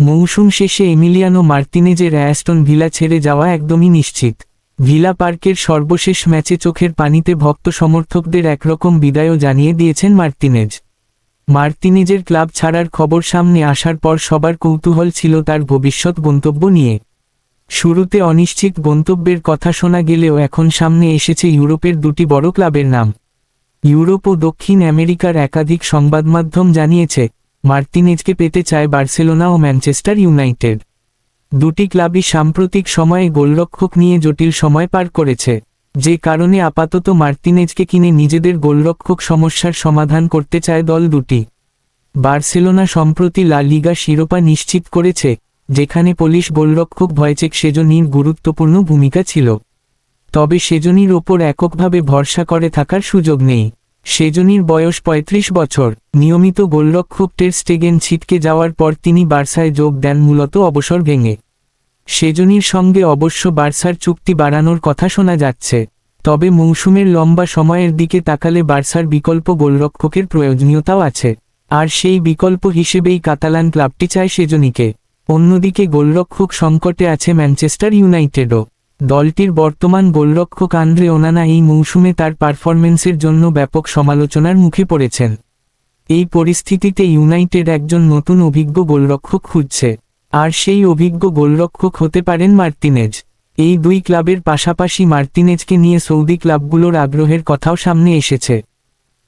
মৌসুম শেষে Emiliano মার্তিনেজের Aston villa ছেড়ে যাওয়া একদমই নিশ্চিত। ভিলা পার্কের সর্বশেষ ম্যাচে চোখের পানিতে ভক্ত সমর্থকদের একরকম বিদায়ও জানিয়ে দিয়েছেন মার্তিনেজ। মার্তিনেজের ক্লাব ছাড়ার খবর সামনে আসার পর সবার কৌতূহল ছিল তার ভবিষ্যৎ গন্তব্য নিয়ে। শুরুতে অনিশ্চিত গন্তব্যের কথা শোনা গেলেও এখন সামনে এসেছে ইউরোপের দুটি বড় ক্লাবের নাম। ইউরোপ ও দক্ষিণ আমেরিকার একাধিক সংবাদমাধ্যম জানিয়েছে মার্তিনেজকে পেতে চায় বার্সেলোনা ও ম্যানচেস্টার ইউনাইটেড। দুটি ক্লাবই সাম্প্রতিক সময়ে গোলরক্ষক নিয়ে জটিল সময় পার করেছে, যে কারণে আপাতত মার্তিনেজকে কিনে নিজেদের গোলরক্ষক সমস্যার সমাধান করতে চায় দল দুটি। বার্সেলোনা সম্প্রতি লা লিগা শিরোপা নিশ্চিত করেছে, যেখানে পুলিশ গোলরক্ষক ভয়চেক সেজনির গুরুত্বপূর্ণ ভূমিকা ছিল। তবে সেজনির ওপর এককভাবে ভরসা করে থাকার সুযোগ নেই। সেজনির বয়স ৩৫ বছর। নিয়মিত গোলরক্ষক টের স্টেগেন ছিটকে যাওয়ার পর তিনি বার্সায় যোগ দেন মূলত অবসর ভেঙে। সেজনির সঙ্গে অবশ্য বার্সার চুক্তি বাড়ানোর কথা শোনা যাচ্ছে। তবে মৌসুমের লম্বা সময়ের দিকে তাকালে বার্সার বিকল্প গোলরক্ষকের প্রয়োজনীয়তাও আছে। আর সেই বিকল্প হিসেবেই কাতালান ক্লাবটি চায় সেজনিকে অন্যদিকে গোলরক্ষক সংকটে আছে ম্যানচেস্টার ইউনাইটেডও। দলটির বর্তমান গোলরক্ষক আন্দ্রে ওনানা এই মৌসুমে তার পারফরমেন্সের জন্য ব্যাপক সমালোচনার মুখে পড়েছেন। এই পরিস্থিতিতে ইউনাইটেড একজন নতুন অভিজ্ঞ গোলরক্ষক খুঁজছে, আর সেই অভিজ্ঞ গোলরক্ষক হতে পারেন মার্তিনেজ। এই দুই ক্লাবের পাশাপাশি মার্তিনেজকে নিয়ে সৌদি ক্লাবগুলোর আগ্রহের কথাও সামনে এসেছে।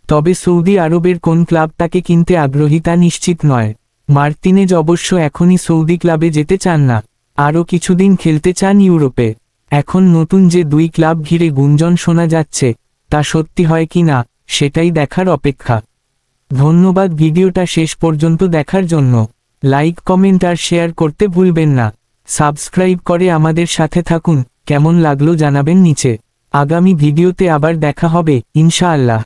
তবে সৌদি আরবের কোন ক্লাব তাকে কিনতে আগ্রহী তা নিশ্চিত নয়। মার্তিনেজ অবশ্য এখনই সৌদি ক্লাবে যেতে চান না, আরও কিছুদিন খেলতে চান ইউরোপে। এখন নতুন যে দুই ক্লাব ঘিরে গুঞ্জন শোনা যাচ্ছে, তা সত্যি হয় কি না, সেটাই দেখার অপেক্ষা। ধন্যবাদ ভিডিওটা শেষ পর্যন্ত দেখার জন্য। লাইক, কমেন্ট আর শেয়ার করতে ভুলবেন না। সাবস্ক্রাইব করে আমাদের সাথে থাকুন, কেমন লাগল জানাবেন নিচে। আগামী ভিডিওতে আবার দেখা হবে, ইনশাআল্লাহ।